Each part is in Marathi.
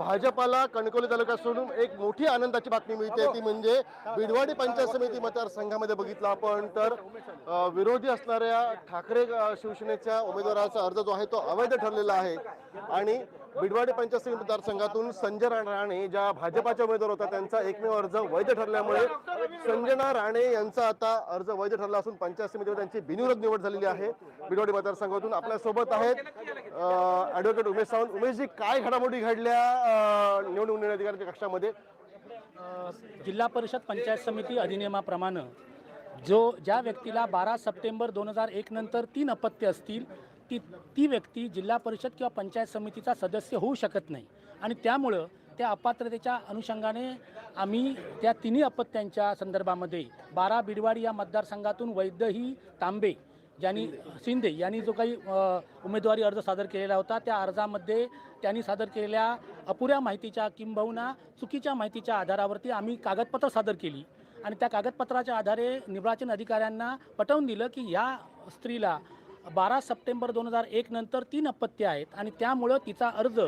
भाजपाला कणकवली तालुक्यात सोडून एक मोठी आनंदाची बातमी मिळते. ती म्हणजे बिडवाडी पंचायत समिती मतदारसंघामध्ये बघितलं आपण. तर विरोधी असणाऱ्या ठाकरे शिवसेनेच्या उमेदवाराचा अर्ज जो आहे तो अवैध ठरलेला आहे. आणि बिडवाडी पंचायत समिती मतदारसंघातून संजय राणे ज्या भाजपाच्या उमेदवार होता त्यांचा एकमेव अर्ज वैध ठरल्यामुळे संजना राणे यांचा आता अर्ज वैध ठरला असून पंचायत समितीवर त्यांची बिनविरोध निवड झालेली आहे. बिडवाडी मतदारसंघातून आपल्यासोबत आहेत ऍडव्होकेट उमेश सावंत. उमेशजी काय घडामोडी घडल्या? निवडणूक निर्णय अधिकाऱ्याच्या कक्षामध्ये जिल्हा परिषद पंचायत समिती अधिनियमाप्रमाणे जो ज्या व्यक्तीला बारा सप्टेंबर दोन हजार एक नंतर तीन अपत्य असतील ती ती व्यक्ती जिल्हा परिषद किंवा पंचायत समितीचा सदस्य होऊ शकत नाही. आणि त्यामुळं त्या अपात्रतेच्या अनुषंगाने आम्ही त्या तिन्ही अपत्यांच्या संदर्भामध्ये बारा बिडवाडी या मतदारसंघातून वैद्यही तांबे ज्यांनी शिंदे यांनी जो काही उमेदवारी अर्ज सादर केलेला होता त्या अर्जामध्ये त्यांनी सादर केलेल्या अपुऱ्या माहितीच्या किंबहुना चुकीच्या माहितीच्या आधारावरती आम्ही कागदपत्र सादर केली. आणि त्या कागदपत्राच्या आधारे निर्वाचन अधिकाऱ्यांना पटवून दिलं की या स्त्रीला बारा सप्टेंबर दोन हजार एक नंतर तीन अपत्य आहेत आणि त्यामुळं तिचा अर्ज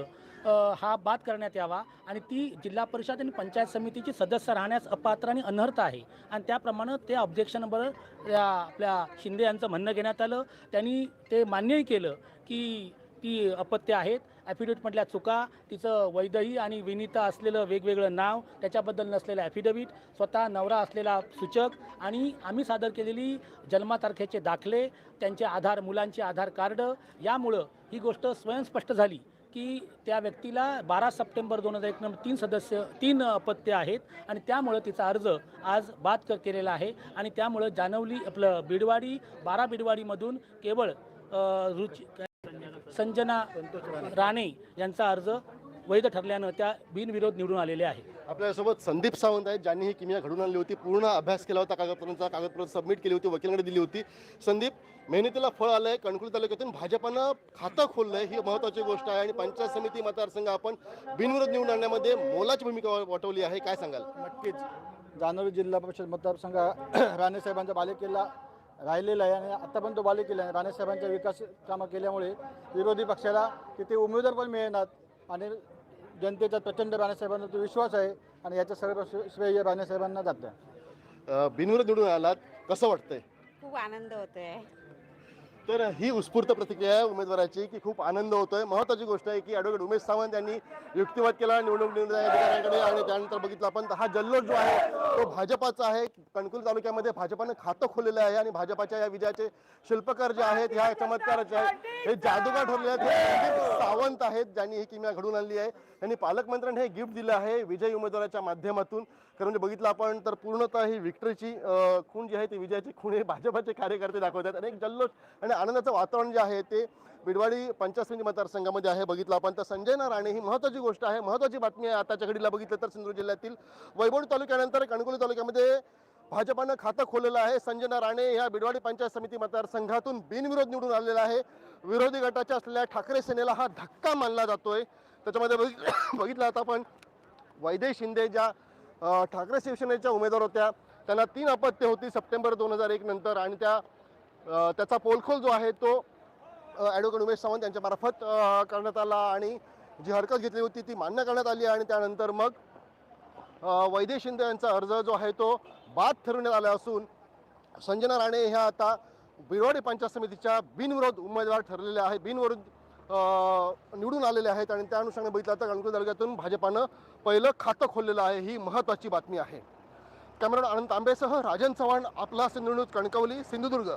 हा बाद करण्यात यावा आणि ती जिल्हा परिषद आणि पंचायत समितीची सदस्य राहण्यास अपात्र आणि अनर्थ आहे. आणि त्याप्रमाणे ते ऑब्जेक्शनवर या आपल्या शिंदे यांचं म्हणणं घेण्यात आलं. त्यांनी ते मान्यही केलं की ती अपत्य आहेत. ॲफिडेविटमधल्या चुका तिचं वैदही आणि विनिता असलेलं वेगवेगळं नाव त्याच्याबद्दल नसलेलं ॲफिडेविट स्वतः नवरा असलेला सूचक आणि आम्ही सादर केलेली जन्मतारखेचे दाखले त्यांचे आधार मुलांचे आधार कार्ड यामुळं ही गोष्ट स्वयंस्पष्ट झाली. की त्या व्यक्तीला बारा सप्टेंबर दोन हजार एक नंबर तीन सदस्य तीन अपत्य आहेत आणि त्यामुळं तिचा अर्ज आज बाद क केलेला आहे आणि त्यामुळं जानवली आपलं बिडवाडी बारा बिडवाडीमधून केवळ रुची संजना राणे यांचा अर्ज वैध ठरल्यानं त्या बिनविरोध निवडून आलेले आहे आपल्यासोबत संदीप सावंत आहेत ज्यांनी ही किमिया घडून आणली होती. पूर्ण अभ्यास केला होता कागदपत्रांचा कागदपत्र सबमिट केली होती वकिलांकडे दिली होती. संदीप मेहनतीला फळ आलंय कणकुली तालुक्यातून भाजपानं खातं खोललंय ही महत्वाची गोष्ट आहे. आणि पंचायत समिती मतदारसंघ आपण बिनविरोध निवडून आणण्यामध्ये मोलाची भूमिका वाटवली आहे. काय सांगाल? नक्कीच. जाणवी जिल्हा परिषद मतदारसंघ राणेसाहेबांचा बालेकिल्ला राहिलेला आहे आणि आता पण तो बालेकिल्ला आहे. राणेसाहेबांच्या विकास कामं केल्यामुळे विरोधी पक्षाला तिथे उमेदवार पण मिळणार आणि जनतेचा प्रचंड राणेसाहेबांचा तो विश्वास आहे आणि याचं सर्व श्रे- श्रेय राणेसाहेबांना जातं. अं, बिनविरोध निवडून आलात कसं वाटतंय? खूप आनंद होतोय. तर ही उत्स्फूर्त प्रतिक्रिया आहे उमेदवाराची की खूप आनंद होतोय. महत्वाची गोष्ट आहे की ॲडव्होकेट उमेश सावंत यांनी युक्तिवाद केला निवडणूक निर्णय अधिकाऱ्यांकडे आणि त्यानंतर बघितलं आपण तर हा जल्लोष जो आहे तो भाजपाचा आहे. कणकुल तालुक्यामध्ये भाजपानं खातं खोललेलं आहे आणि भाजपाच्या या विजयाचे शिल्पकार जे आहेत ह्या चमत्काराचे आहेत. हे जादूगार ठरले आहेत. हे सावंत आहेत ज्यांनी ही किमया घडून आणली आहे. यांनी पालकमंत्र्यांनी हे गिफ्ट दिलं आहे विजयी उमेदवाराच्या माध्यमातून. कारण म्हणजे बघितलं आपण तर पूर्णतः ही विक्टरीची खूण जी आहे ती विजयाची खूण हे भाजपाचे कार्यकर्ते दाखवतात. आणि एक जल्लोष आणि आनंदाचं वातावरण जे आहे ते बिडवाडी पंचायत समिती मतदारसंघामध्ये आहे. बघितलं आपण तर संजय ना राणे ही महत्त्वाची गोष्ट आहे. महत्त्वाची बातमी आहे आताच्या घडीला बघितलं तर सिंधुदुर्ग जिल्ह्यातील वैभव तालुक्यानंतर कणकोली तालुक्यामध्ये भाजपानं खातं खोललेलं आहे. संजना राणे ह्या बिडवाडी पंचायत समिती मतदारसंघातून बिनविरोध निवडून आलेला आहे. विरोधी गटाच्या असलेल्या ठाकरे सेनेला हा धक्का मानला जातोय. त्याच्यामध्ये बघित- बघितलं आता आपण वैदेश शिंदे ज्या ठाकरे शिवसेनेच्या उमेदवार होत्या त्यांना तीन अपत्य होती सप्टेंबर दोन हजार एक नंतर आणि त्या त्याचा पोलखोल जो आहे तो ॲडव्होकेट उमेश सावंत यांच्यामार्फत करण्यात आला आणि जी हरकत घेतली होती ती मान्य करण्यात आली आणि त्यानंतर मग वैदेश शिंदे यांचा अर्ज जो आहे तो बाद ठरवण्यात आला असून संजना राणे ह्या आता बिरवाडी पंचायत समितीच्या बिनविरोध उमेदवार ठरलेल्या आहे बिनविरोध निवडून आलेले आहेत आणि त्या अनुषंगाने बघितलं तर कणकवली तालुक्यातून भाजपानं पहिलं खातं खोललेलं आहे ही महत्त्वाची बातमी आहे. कॅमेरा अनंत आंबेसह राजन चव्हाण आपला सिंधुदुर्ग कणकवली सिंधुदुर्ग.